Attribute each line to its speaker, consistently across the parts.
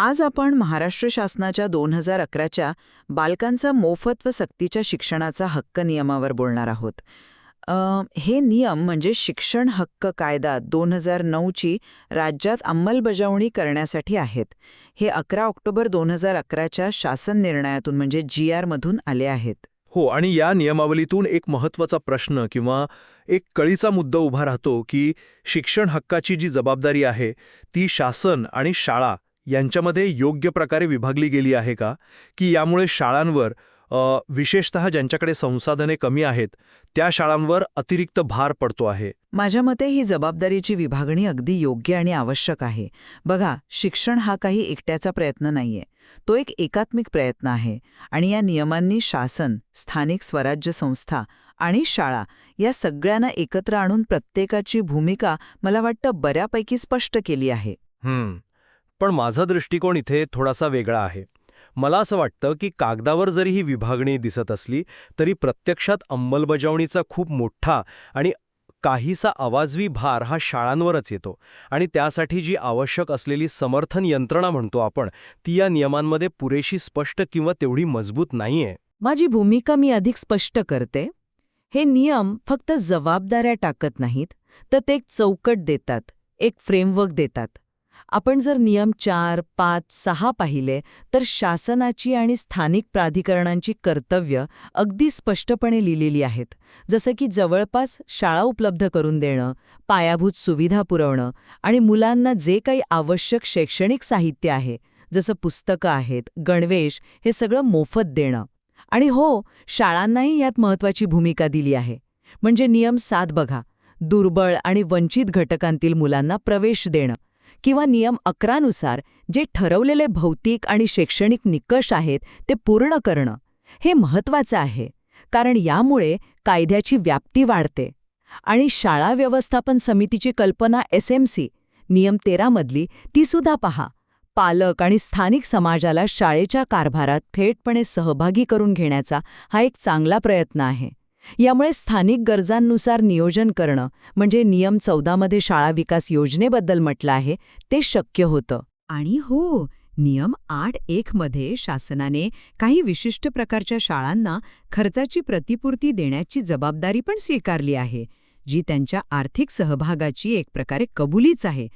Speaker 1: आज आपण महाराष्ट्र शासनाच्या दोन हजार अकराच्या बालकांचा मोफत व सक्तीच्या शिक्षणाचा हक्क नियमावर बोलणार आहोत. हे नियम म्हणजे शिक्षण हक्क कायदा दोन हजार नऊची राज्यात अंमलबजावणी करण्यासाठी आहेत. हे अकरा ऑक्टोबर दोन हजार अकराच्या शासन निर्णयातून म्हणजे जी आरमधून आले आहेत.
Speaker 2: हो आणि या नियमावलीतून एक महत्त्वाचा प्रश्न किंवा एक कळीचा मुद्दा उभा राहतो की शिक्षण हक्काची जी जबाबदारी आहे ती शासन आणि शाळा यांच्यामध्ये योग्य प्रकारे विभागली गेली आहे का? की यामुळे शाळांवर विशेषतः ज्यांच्याकडे संसाधने कमी आहेत त्या शाळांवर अतिरिक्त भार पडतो आहे?
Speaker 1: माझ्या मते ही जबाबदारीची विभागणी अगदी योग्य आणि आवश्यक आहे. बघा शिक्षण हा काही एकट्याचा प्रयत्न नाहीये. तो एक एकात्मिक प्रयत्न आहे आणि या नियमांनी शासन स्थानिक स्वराज्य संस्था आणि शाळा या सगळ्यांना एकत्र आणून प्रत्येकाची भूमिका मला वाटतं बऱ्यापैकी स्पष्ट केली आहे.
Speaker 2: हम्म. पण माझा दृष्टिकोन इथे थोडासा वेगळा आहे. मला असं वाटतं की कागदावर जरी ही विभागणी दिसत असली तरी प्रत्यक्षात अंमलबजावणीचा खूप मोठा आणि काहीसा आवाजवी भार हा शाळांवरच येतो आणि त्यासाठी जी आवश्यक असलेली समर्थन यंत्रणा म्हणतो आपण ती या नियमांमध्ये पुरेशी स्पष्ट किंवा तेवढी मजबूत नाहीये.
Speaker 1: माझी भूमिका मी अधिक स्पष्ट करते. हे नियम फक्त जबाबदाऱ्या टाकत नाहीत तर ते एक चौकट देतात एक फ्रेमवर्क देतात. आपण जर नियम चार पाच सहा पाहिले तर शासनाची आणि स्थानिक प्राधिकरणांची कर्तव्य अगदी स्पष्टपणे लिहिलेली आहेत. जसं की जवळपास शाळा उपलब्ध करून देणं पायाभूत सुविधा पुरवणं आणि मुलांना जे काही आवश्यक शैक्षणिक साहित्य आहे जसं पुस्तकं आहेत गणवेश हे सगळं मोफत देणं. आणि हो शाळांनाही यात महत्वाची भूमिका दिली आहे. म्हणजे नियम सात बघा दुर्बळ आणि वंचित घटकांतील मुलांना प्रवेश देणं. किंवा नियम अकरानुसार जे ठरवलेले भौतिक आणि शैक्षणिक निकष आहेत ते पूर्ण करणं हे महत्वाचं आहे कारण यामुळे कायद्याची व्याप्ती वाढते. आणि शाळा व्यवस्थापन समितीची कल्पना एस एम सी नियम तेरामधली ती सुद्धा पहा. पालक आणि स्थानिक समाजाला शाळेच्या कारभारात थेटपणे सहभागी करून घेण्याचा हा एक चांगला प्रयत्न आहे. यामुळे स्थानिक गरजांनुसार नियोजन करणं म्हणजे नियम चौदामध्ये शाळा विकास योजनेबद्दल म्हटलं आहे ते शक्य होतं. आणि हो नियम आठ एक मध्ये शासनाने काही विशिष्ट प्रकारच्या शाळांना खर्चाची प्रतिपूर्ती देण्याची जबाबदारी पण स्वीकारली आहे जी त्यांच्या आर्थिक सहभागाची एक प्रकारे कबुलीच आहे.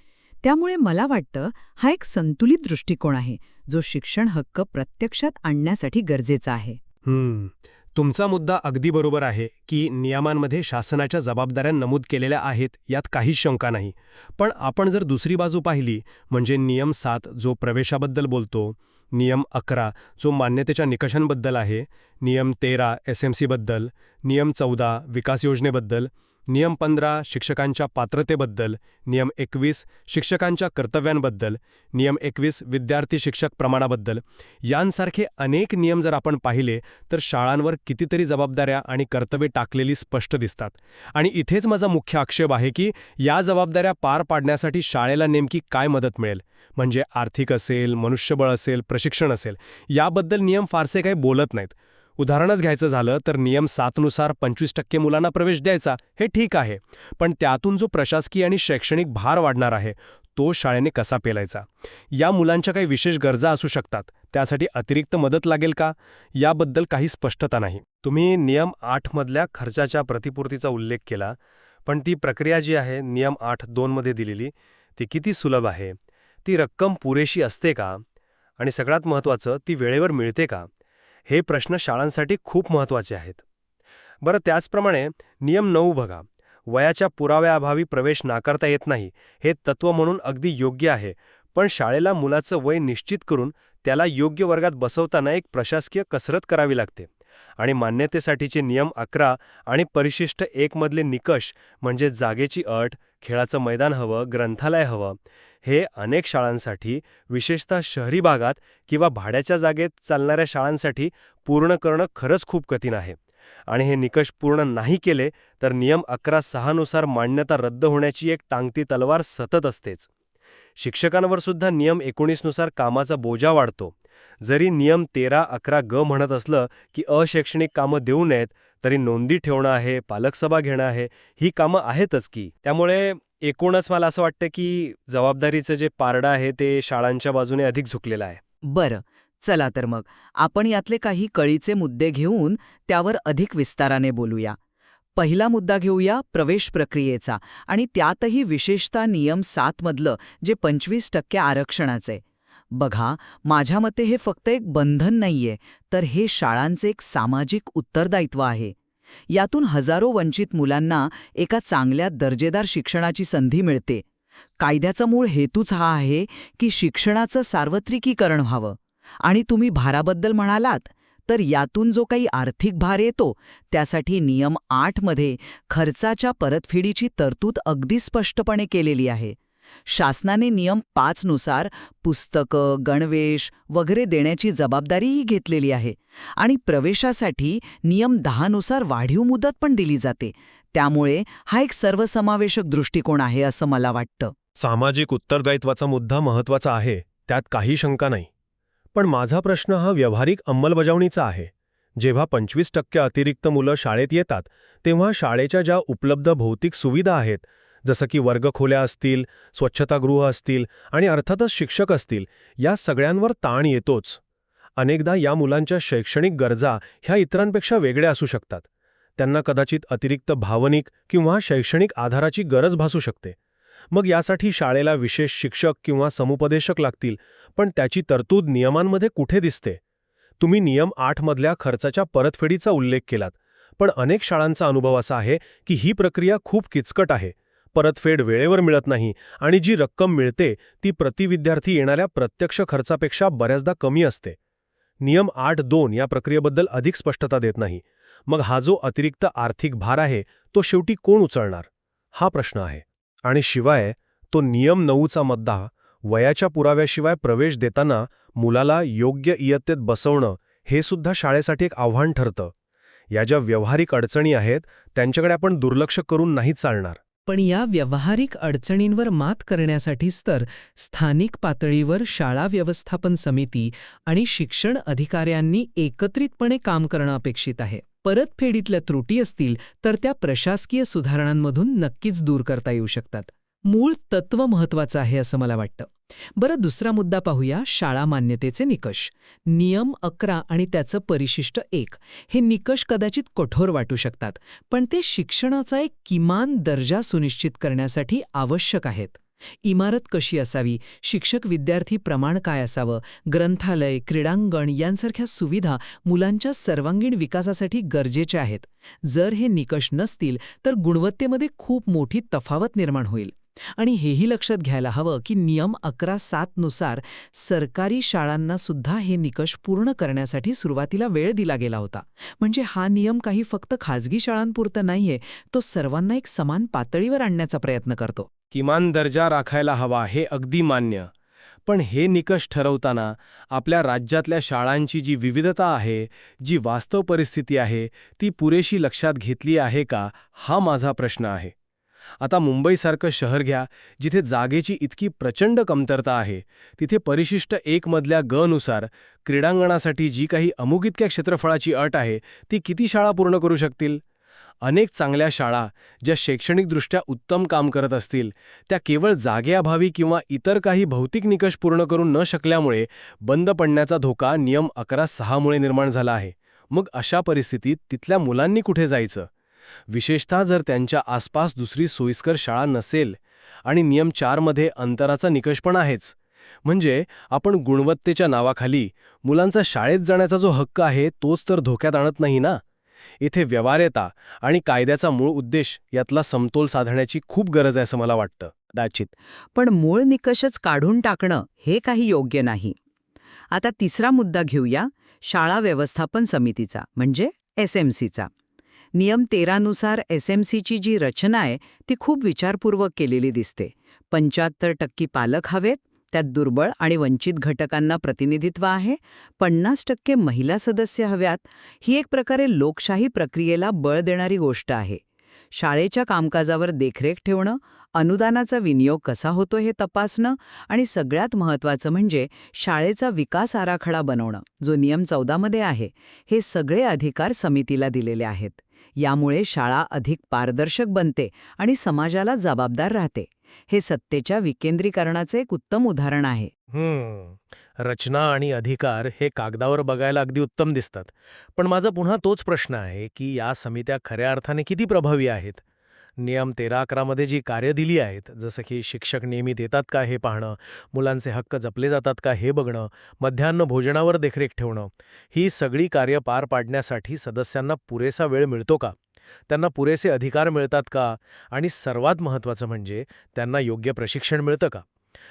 Speaker 1: त्यामुळे मला वाटतं हा एक संतुलित दृष्टिकोन आहे जो शिक्षण हक्क प्रत्यक्षात आणण्यासाठी गरजेचा आहे.
Speaker 3: हम्म. तुमचा मुद्दा अगदी बरोबर आहे की नियमांमध्ये शासनाच्या जबाबदाऱ्या नमूद केलेल्या आहेत यात काहीच शंका नाही. पण आपण जर दुसरी बाजू पाहिली म्हणजे नियम सात जो प्रवेशाबद्दल बोलतो नियम अकरा जो मान्यतेच्या निकषांबद्दल आहे नियम तेरा एस एम सीबद्दल नियम चौदा विकास योजनेबद्दल नियम पंधरा शिक्षकांच्या पात्रतेबद्दल. नियम एकवीस शिक्षकांच्या कर्तव्यांबद्दल. नियम एकवीस विद्यार्थी शिक्षक प्रमाणाबद्दल. यांसारखे अनेक नियम जर आपण पाहिले तर शाळांवर कितीतरी जबाबदाऱ्या आणि कर्तव्ये टाकलेली स्पष्ट दिसतात. आणि इथेच माझा मुख्य आक्षेप आहे की या जबाबदाऱ्या पार पाडण्यासाठी शाळेला नेमकी काय मदत मिळेल? म्हणजे आर्थिक असेल मनुष्यबळ असेल प्रशिक्षण असेल. याबद्दल नियम फारसे काही बोलत नाहीत. उदाहरणच घ्यायचं झालं तर नियम सातनुसार पंचवीस टक्के मुलांना प्रवेश द्यायचा हे ठीक आहे. पण त्यातून जो प्रशासकीय आणि शैक्षणिक भार वाढणार आहे तो शाळेने कसा पेलायचा? या मुलांच्या काही विशेष गरजा असू शकतात त्यासाठी अतिरिक्त मदत लागेल का? याबद्दल काही स्पष्टता नाही. तुम्ही नियम आठमधल्या खर्चाच्या प्रतिपूर्तीचा उल्लेख केला पण ती प्रक्रिया जी आहे नियम आठ दोनमध्ये दिलेली ती किती सुलभ आहे? ती रक्कम पुरेशी असते का? आणि सगळ्यात महत्त्वाचं ती वेळेवर मिळते का? हे प्रश्न शाळांसाठी खूप महत्त्वाचे आहेत. बरं त्याचप्रमाणे नियम नऊ बघा. वयाच्या पुराव्याअभावी प्रवेश नाकारता येत नाही हे तत्त्व म्हणून अगदी योग्य आहे पण शाळेला मुलाचं वय निश्चित करून त्याला योग्य वर्गात बसवताना एक प्रशासकीय कसरत करावी लागते. आणि मान्यतेसाठीचे नियम अकरा आणि परिशिष्ट एकमधले निकष म्हणजे जागेची अट खेळाचं मैदान हवं ग्रंथालय हवं हे अनेक शाळांसाठी विशेषतः शहरी भागात किंवा भाड्याच्या जागेत चालणाऱ्या शाळांसाठी पूर्ण करणं खरंच खूप कठीण आहे. आणि हे निकष पूर्ण नाही केले तर नियम अकरा सहानुसार मान्यता रद्द होण्याची एक टांगती तलवार सतत असतेच. शिक्षकांवर सुद्धा नियम एकोणीसनुसार कामाचा बोजा वाढतो. जरी नियम तेरा अकरा ग म्हणत असलं की अशैक्षणिक कामं देऊ नयेत तरी नोंदी ठेवणं आहे पालकसभा घेणं आहे ही कामं आहेतच की. त्यामुळे
Speaker 4: एकूणच मला असं वाटतं की जबाबदारीचं जे पारडं आहे ते शाळांच्या बाजूने अधिक झुकलेलं आहे.
Speaker 1: बरं चला तर मग. आपण यातले काही कळीचे मुद्दे घेऊन त्यावर अधिक विस्ताराने बोलूया. पहिला मुद्दा घेऊया प्रवेश प्रक्रियेचा. आणि त्यातही विशेषतः नियम सातमधलं जे पंचवीस टक्के आरक्षणाचे. बघा माझ्या मते हे फक्त एक बंधन नाहीये तर हे शाळांचे एक सामाजिक उत्तरदायित्व आहे. यातून हजारो वंचित मुलांना एका चांगल्या दर्जेदार शिक्षणाची संधी मिळते. कायद्याचा मूळ हेतूच हा आहे की शिक्षणाचं सार्वत्रिकीकरण व्हावं. आणि तुम्ही भाराबद्दल म्हणालात तर यातून जो काही आर्थिक भार येतो त्यासाठी नियम आठमध्ये खर्चाच्या परतफेडीची तरतूद अगदी स्पष्टपणे केलेली आहे. शासनाने नियम पाचनुसार पुस्तकं गणवेश वगैरे देण्याची जबाबदारीही घेतलेली आहे आणि प्रवेशासाठी नियम दहानुसार वाढीव मुदत पण दिली जाते. त्यामुळे हा एक सर्वसमावेशक दृष्टिकोन आहे असं मला वाटतं.
Speaker 3: सामाजिक उत्तरदायित्वाचा मुद्दा महत्त्वाचा आहे त्यात काही शंका नाही. पण माझा प्रश्न हा व्यावहारिक अंमलबजावणीचा आहे. जेव्हा पंचवीस टक्के अतिरिक्त मुलं शाळेत येतात तेव्हा शाळेच्या ज्या उपलब्ध भौतिक सुविधा आहेत जसं की वर्गखोल्या असतील स्वच्छतागृह असतील आणि अर्थातच शिक्षक असतील या सगळ्यांवर ताण येतोच. अनेकदा या मुलांच्या शैक्षणिक गरजा ह्या इतरांपेक्षा वेगळ्या असू शकतात. त्यांना कदाचित अतिरिक्त भावनिक किंवा शैक्षणिक आधाराची गरज भासू शकते. मग यासाठी शाळेला विशेष शिक्षक किंवा समुपदेशक लागतील पण त्याची तरतूद नियमांमध्ये कुठे दिसते? तुम्ही नियम आठमधल्या खर्चाच्या परतफेडीचा उल्लेख केलात पण अनेक शाळांचा अनुभव असा आहे की ही प्रक्रिया खूप किचकट आहे. परतफेड वेळेवर मिळत नाही आणि जी रक्कम मिळते ती प्रति विद्यार्थी येणाऱ्या प्रत्यक्ष खर्चापेक्षा बऱ्याचदा कमी असते. नियम आठ दोन या प्रक्रियेबद्दल अधिक स्पष्टता देत नाही. मग हा जो अतिरिक्त आर्थिक भार आहे तो शेवटी कोण उचलणार? हा प्रश्न आहे. आणि शिवाय तो नियम नऊचा मद्दा वयाच्या पुराव्याशिवाय प्रवेश देताना मुलाला योग्य इयत्तेत बसवणं हे सुद्धा शाळेसाठी एक आव्हान ठरतं. या ज्या व्यावहारिक अडचणी आहेत त्यांच्याकडे आपण दुर्लक्ष करून नाही चालणार.
Speaker 5: पण या व्यावहारिक अडचणींवर मात करण्यासाठीच तर स्थानिक पातळीवर शाळा व्यवस्थापन समिती आणि शिक्षण अधिकाऱ्यांनी एकत्रितपणे काम करणं अपेक्षित आहे. परतफेडीतल्या त्रुटी असतील तर त्या प्रशासकीय सुधारणांमधून नक्कीच दूर करता येऊ शकतात. मूळ तत्व महत्वाचं आहे असं मला वाटतं. बरं दुसरा मुद्दा पाहूया शाळा मान्यतेचे निकष. नियम अकरा आणि त्याचं परिशिष्ट एक. हे निकष कदाचित कठोर वाटू शकतात पण ते शिक्षणाचा एक किमान दर्जा सुनिश्चित करण्यासाठी आवश्यक आहेत. इमारत कशी असावी? शिक्षक विद्यार्थी प्रमाण काय असावं? ग्रंथालय क्रीडांगण यांसारख्या सुविधा मुलांच्या सर्वांगीण विकासासाठी गरजेच्या आहेत. जर हे निकष नसतील तर गुणवत्तेमध्ये खूप मोठी तफावत निर्माण होईल. आणि हेही लक्षात घ्यायला हवं की नियम अकरा सातनुसार सरकारी शाळांना सुद्धा हे निकष पूर्ण करण्यासाठी सुरुवातीला वेळ दिला गेला होता. म्हणजे हा नियम काही फक्त खाजगी शाळांपुरता नाहीये तो सर्वांना एक समान पातळीवर आणण्याचा प्रयत्न करतो.
Speaker 4: किमान दर्जा राखायला हवा हे अगदी मान्य. पण हे निकष ठरवताना आपल्या राज्यातल्या शाळांची जी विविधता आहे जी वास्तव परिस्थिती आहे ती पुरेशी लक्षात घेतली आहे का हा माझा प्रश्न आहे. आता मुंबईसारखं शहर घ्या जिथे जागेची इतकी प्रचंड कमतरता आहे तिथे परिशिष्ट एक मधल्या ग नुसार क्रीडांगणासाठी जी काही अमुक इतक्या क्षेत्रफळाची अट आहे ती किती शाळा पूर्ण करू शकतील? अनेक चांगल्या शाळा ज्या शैक्षणिकदृष्ट्या उत्तम काम करत असतील त्या केवळ जागेअभावी किंवा इतर काही भौतिक निकष पूर्ण करू न शकल्यामुळे बंद पडण्याचा धोका नियम अकरा सहामुळे निर्माण झाला आहे. मग अशा परिस्थितीत तिथल्या मुलांनी कुठे जायचं? विशेषतः जर त्यांच्या आसपास दुसरी सोयीस्कर शाळा नसेल आणि नियम चारमध्ये अंतराचा निकष पण आहेच. म्हणजे आपण गुणवत्तेच्या नावाखाली मुलांचा शाळेत जाण्याचा जो हक्क आहे तोच तर धोक्यात आणत नाही ना? इथे व्यवहार्यता आणि कायद्याचा मूळ उद्देश यातला समतोल साधण्याची खूप गरज आहे असं मला वाटतं.
Speaker 1: कदाचित पण मूळ निकषच काढून टाकणं हे काही योग्य नाही. आता तिसरा मुद्दा घेऊया शाळा व्यवस्थापन समितीचा म्हणजे एस एम सीचा. नियम तेरानुसार एस एम सीची जी रचना आहे ती खूप विचारपूर्वक केलेली दिसते. पंच्याहत्तर टक्के पालक हवेत त्यात दुर्बळ आणि वंचित घटकांना प्रतिनिधित्व आहे. पन्नास टक्के महिला सदस्य हव्यात ही एक प्रकारे लोकशाही प्रक्रियेला बळ देणारी गोष्ट आहे. शाळेच्या कामकाजावर देखरेख ठेवणं अनुदानाचा विनियोग कसा होतो हे तपासणं आणि सगळ्यात महत्त्वाचं म्हणजे शाळेचा विकास आराखडा बनवणं जो नियम चौदामध्ये आहे हे सगळे अधिकार समितीला दिलेले आहेत. यामुळे शाळा अधिक पारदर्शक बनते आणि समाजाला जबाबदार राहते. हे सत्तेच्या विकेंद्रीकरणाचे एक उत्तम उदाहरण आहे.
Speaker 6: रचना आणि अधिकार हे कागदावर बघायला अगदी उत्तम दिसतात. पण माझा पुन्हा तोच प्रश्न आहे की या समित्या खऱ्या अर्थाने किती प्रभावी आहेत? नियम तेरा अकरामध्ये जी कार्य दिली आहेत जसं की शिक्षक नियमित येतात का हे पाहणं मुलांचे हक्क जपले जातात का हे बघणं मध्यान्ह भोजनावर देखरेख ठेवणं ही सगळी कार्य पार पाडण्यासाठी सदस्यांना पुरेसा वेळ मिळतो का? त्यांना पुरेसे अधिकार मिळतात का? आणि सर्वात महत्त्वाचं म्हणजे त्यांना योग्य प्रशिक्षण मिळतं का?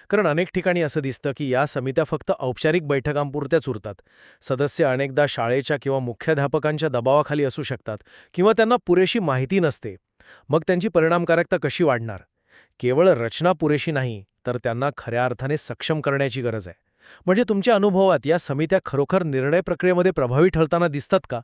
Speaker 6: कारण अनेक ठिकाणी असं दिसतं की या समित्या फक्त औपचारिक बैठकांपुरत्याच उरतात सदस्य अनेकदा शाळेच्या किंवा मुख्याध्यापकांच्या दबावाखाली असू शकतात किंवा त्यांना पुरेशी माहिती नसते. मग त्यांची परिणामकारकता कशी वाढणार? केवळ रचना पुरेशी नाही तर त्यांना खऱ्या अर्थाने सक्षम करण्याची गरज आहे. म्हणजे तुमच्या अनुभवात या समित्या खरोखर निर्णय प्रक्रियेमध्ये प्रभावी ठरताना दिसतात का?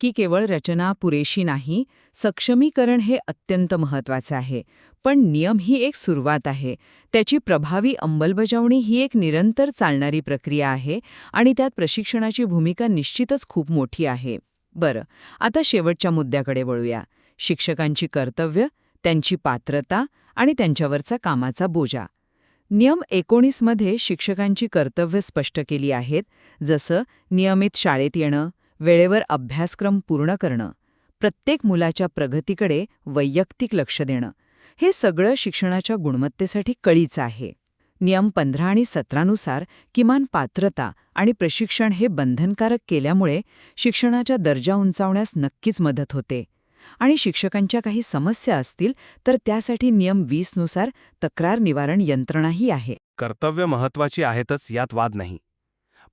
Speaker 1: की केवळ रचना पुरेशी नाही सक्षमीकरण हे अत्यंत महत्वाचं आहे. पण नियम ही एक सुरुवात आहे. त्याची प्रभावी अंमलबजावणी ही एक निरंतर चालणारी प्रक्रिया आहे आणि त्यात प्रशिक्षणाची भूमिका निश्चितच खूप मोठी आहे. बरं आता शेवटच्या मुद्द्याकडे वळूया. शिक्षकांची कर्तव्य त्यांची पात्रता आणि त्यांच्यावरचा कामाचा बोजा. नियम एकोणीसमध्ये शिक्षकांची कर्तव्य स्पष्ट केली आहेत जसं नियमित शाळेत येणं वेळेवर अभ्यासक्रम पूर्ण करणं प्रत्येक मुलाच्या प्रगतीकडे वैयक्तिक लक्ष देणं. हे सगळं शिक्षणाच्या गुणवत्तेसाठी कळीचं आहे. नियम पंधरा आणि सतरानुसार किमान पात्रता आणि प्रशिक्षण हे बंधनकारक केल्यामुळे शिक्षणाचा दर्जा उंचावण्यास नक्कीच मदत होते. आणि शिक्षकांच्या काही समस्या असतील तर त्यासाठी नियम वीसनुसार तक्रार निवारण यंत्रणाही आहे.
Speaker 3: कर्तव्य महत्वाची आहेतच यात वाद नाही.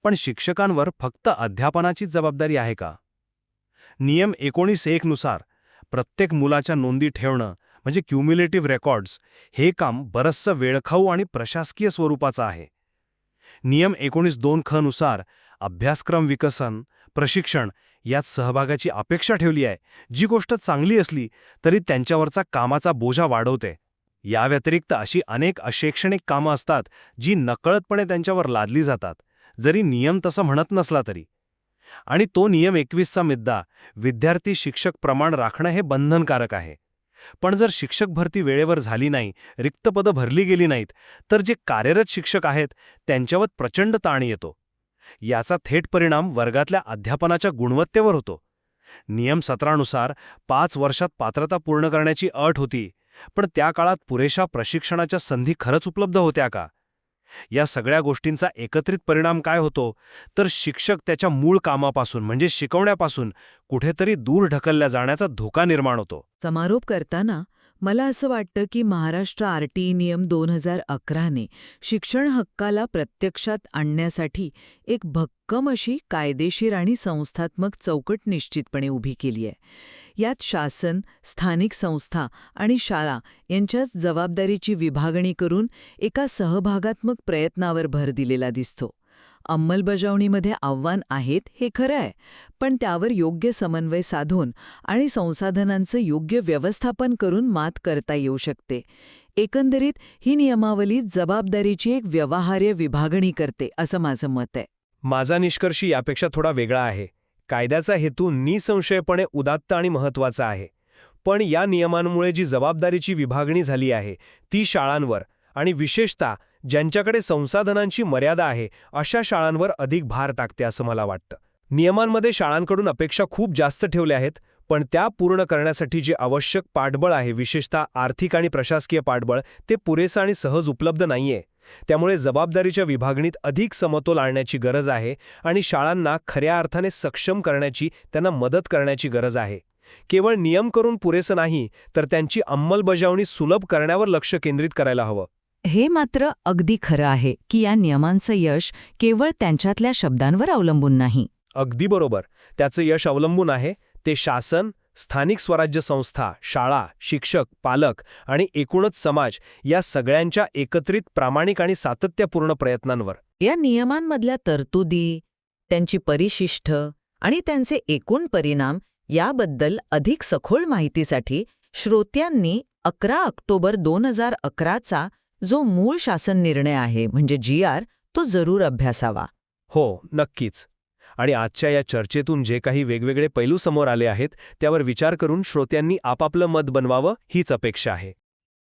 Speaker 3: पण शिक्षकांवर फक्त अध्यापनाचीच जबाबदारी आहे का? नियम एकोणीस एकनुसार प्रत्येक मुलाच्या नोंदी ठेवणं म्हणजे क्युम्युलेटिव्ह रेकॉर्ड्स हे काम बरचसं वेळखाऊ आणि प्रशासकीय स्वरूपाचं आहे. नियम एकोणीस दोन ख नुसार अभ्यासक्रम विकसन प्रशिक्षण यात सहभागाची अपेक्षा ठेवली आहे. जी गोष्ट चांगली असली तरी त्यांच्यावरचा कामाचा बोजा वाढवते. या व्यतिरिक्त अशी अनेक अशैक्षणिक कामं असतात जी नकळतपणे त्यांच्यावर लादली जातात. जरी नियम तसं म्हणत नसला तरी. आणि तो नियम एकवीसचा मुद्दा विद्यार्थी शिक्षक प्रमाण राखणं हे बंधनकारक आहे. पण जर शिक्षक भरती वेळेवर झाली नाही रिक्त पदं भरली गेली नाहीत तर जे कार्यरत शिक्षक आहेत त्यांच्यावर प्रचंड ताण येतो. याचा थेट परिणाम वर्गातल्या अध्यापनाच्या गुणवत्तेवर होतो. नियम सत्रानुसार पाच वर्षात पात्रता पूर्ण करण्याची अट होती पण त्या काळात पुरेशा प्रशिक्षणाच्या संधी खरंच उपलब्ध होत्या का? या सगळ्या गोष्टींचा एकत्रित परिणाम काय होतो तर शिक्षक त्याच्या मूळ कामापासून म्हणजे शिकवण्यापासून कुठेतरी दूर ढकलल्या जाण्याचा धोका निर्माण होतो.
Speaker 1: समारोप करताना मला असं वाटतं की महाराष्ट्र आरटीई नियम दोन हजार अकराने शिक्षण हक्काला प्रत्यक्षात आणण्यासाठी एक भक्कम अशी कायदेशीर आणि संस्थात्मक चौकट निश्चितपणे उभी केली आहे. यात शासन स्थानिक संस्था आणि शाळा यांच्याच जबाबदारीची विभागणी करून एका सहभागात्मक प्रयत्नावर भर दिलेला दिसतो. अंमलबजावणीमध्ये आव्हान आहेत हे खरं आहे पण त्यावर योग्य समन्वय साधून आणि संसाधनांचं योग्य व्यवस्थापन करून मात करता येऊ शकते. एकंदरीत ही नियमावली जबाबदारीची एक व्यवहार्य विभागणी करते असं माझं मत आहे.
Speaker 3: माझा निष्कर्ष यापेक्षा थोडा वेगळा आहे. कायद्याचा हेतू निसंशयपणे उदात्त आणि महत्त्वाचा आहे. पण या नियमांमुळे जी जबाबदारीची विभागणी झाली आहे ती शाळांवर आणि विशेषतः ज्यांच्याकडे संसाधनांची मर्यादा आहे अशा शाळांवर अधिक भार टाकते असं मला वाटतं. नियमांमध्ये शाळांकडून अपेक्षा खूप जास्त ठेवल्या आहेत पण त्या पूर्ण करण्यासाठी जे आवश्यक पाठबळ आहे विशेषतः आर्थिक आणि प्रशासकीय पाठबळ ते पुरेसं आणि सहज उपलब्ध नाहीये. त्यामुळे जबाबदारीच्या विभागणीत अधिक समतोल आणण्याची गरज आहे आणि शाळांना खऱ्या अर्थाने सक्षम करण्याची त्यांना मदत करण्याची गरज आहे. केवळ नियम करून पुरेसं नाही तर त्यांची अंमलबजावणी सुलभ करण्यावर लक्ष केंद्रित करायला हवं.
Speaker 1: हे मात्र अगदी खरं आहे की या नियमांचं यश केवळ त्यांच्यातल्या शब्दांवर अवलंबून नाही.
Speaker 3: अगदी बरोबर. त्याचं यश अवलंबून आहे. ते शासन स्थानिक स्वराज्य संस्था शाळा शिक्षक पालक आणि एकूणच समाज या सगळ्यांच्या एकत्रित प्रामाणिक आणि सातत्यपूर्ण प्रयत्नांवर.
Speaker 1: या नियमांमधल्या तरतुदी त्यांची परिशिष्ट आणि त्यांचे एकूण परिणाम याबद्दल अधिक सखोल माहितीसाठी श्रोत्यांनी अकरा ऑक्टोबर दोन हजार अकराचा जो मूळ शासन निर्णय आहे म्हणजे जी आर तो जरूर अभ्यासावा.
Speaker 3: हो नक्कीच. आणि आजच्या या चर्चेतून जे काही वेगवेगळे पैलू समोर आले आहेत त्यावर विचार करून श्रोत्यांनी आपापलं मत बनवावं हीच अपेक्षा आहे.